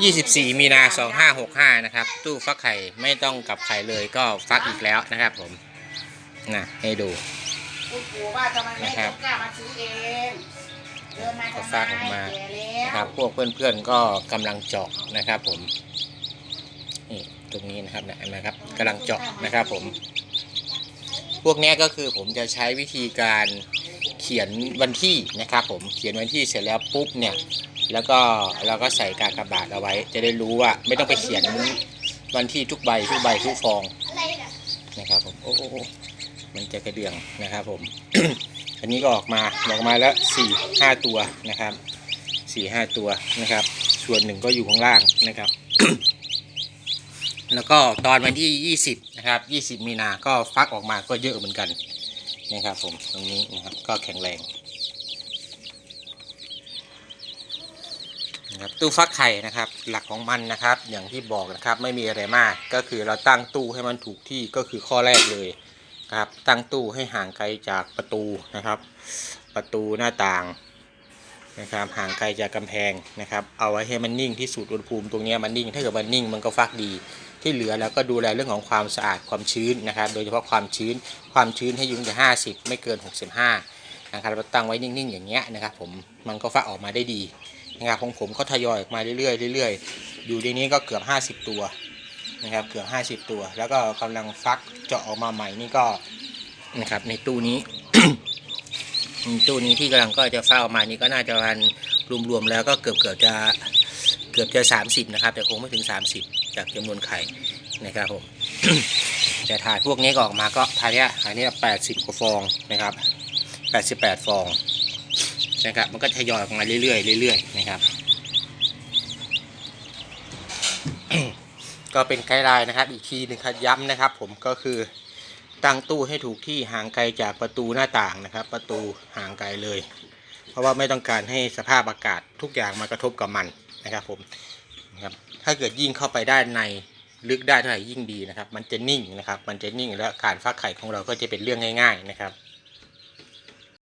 24 มีนา 2565 นะครับ ตู้ฟักไข่ไม่ต้องกลับไข่เลยก็ฟักอีกแล้วนะครับผมนะให้ดูคุณปู่ว่าทำไมไม่นะครับกล้ามาซื้อเองเดินมาก็ทำไมฟักออกมานะครับ พวกเพื่อนๆก็กำลังเจาะนะครับผมนี่ตรงนี้นะครับนี่ยเห็นไหมครับกำลังเจาะนะครับผม พวกนี้ก็คือผมจะใช้วิธีการ เขียนวันที่นะครับผมเขียนวันที่เสร็จแล้วปุ๊บเนี่ยแล้วก็เราก็ใส่กากบาทเอาไว้ จะได้รู้ว่าไม่ต้องไปเขียนวันที่ทุกใบทุกใบทุกฟองนะครับผมโอ้โอ้โอ้มันจะกระเดื่องนะครับผม อันนี้ก็ออกมาออกมาแล้วสี่ห้าตัวนะครับสี่ห้าตัวนะครับ ส่วนหนึ่งก็อยู่ข้างล่างนะครับ แล้วก็ตอนวันที่20นะครับ20มีนา ก็ฟักออกมาก็เยอะเหมือนกัน นะครับผมตรงนี้นะครับก็แข็งแรงนะครับตู้ฟักไข่นะครับ หลักของมันนะครับ อย่างที่บอกนะครับไม่มีอะไรมากก็คือเราตั้งตู้ให้มันถูกที่ก็คือข้อแรกเลยครับ ตั้งตู้ให้ห่างไกลจากประตูนะครับ ประตูหน้าต่าง นะครับห่างไกลจากกำแพงนะครับเอาไว้ให้มันนิ่งที่สุดอุณหภูมิตรงนี้มันนิ่งถ้าเกิดมันนิ่งมันก็ฟักดี ที่เหลือแล้วก็ดูแลเรื่องของความสะอาดความชื้นนะครับ โดยเฉพาะความชื้นความชื้นให้อยู่ที่50 ไม่เกิน 65นะครับเราตั้งไว้นิ่งๆอย่างเงี้ยนะครับผมมันก็ฟักออกมาได้ดีนะครับของผมก็ทยอยออกมาเรื่อยๆเรื่อยๆ อยู่ในนี้ก็เกือบ 50 ตัวนะครับเกือบ 50 ตัว แล้วก็กำลังฟักเจาะออกมาใหม่นี่ก็นะครับในตู้นี้ ตู้นี้ที่กำลังก็จะฟักออกมานี่ก็น่าจะวันรวมๆแล้วก็เกือบเกือบๆจะเกือบจะ 30 นะครับ แต่คงไม่ถึง 30 จากจำนวนไข่นะครับผมแต่ถาดพวกนี้ก็ออกมาก็ถาดเนี้ยถาดเนี้แปดสิบกว่าฟองนะครับแปดสิบแปดฟองนะครับ มันก็ทยอยออกมาเรื่อยๆเรื่อยๆนะครับ ก็เป็นไกด์ไลน์นะครับ อีกทีหนึงครับย้ำนะครับ ผมก็คือ ตั้งตู้ให้ถูกที่ห่างไกลจากประตูหน้าต่างนะครับ ประตูห่างไกลเลย เพราะว่าไม่ต้องการให้สภาพอากาศทุกอย่างมากระทบกับมันนะครับผมนะครับถ้าเกิดยิ่งเข้าไปด้านในลึกได้เท่าไหร่ยิ่งดีนะครับ มันจะนิ่งนะครับ มันจะนิ่งแล้วการฟักไข่ของเราก็จะเป็นเรื่องง่าย ๆนะครับ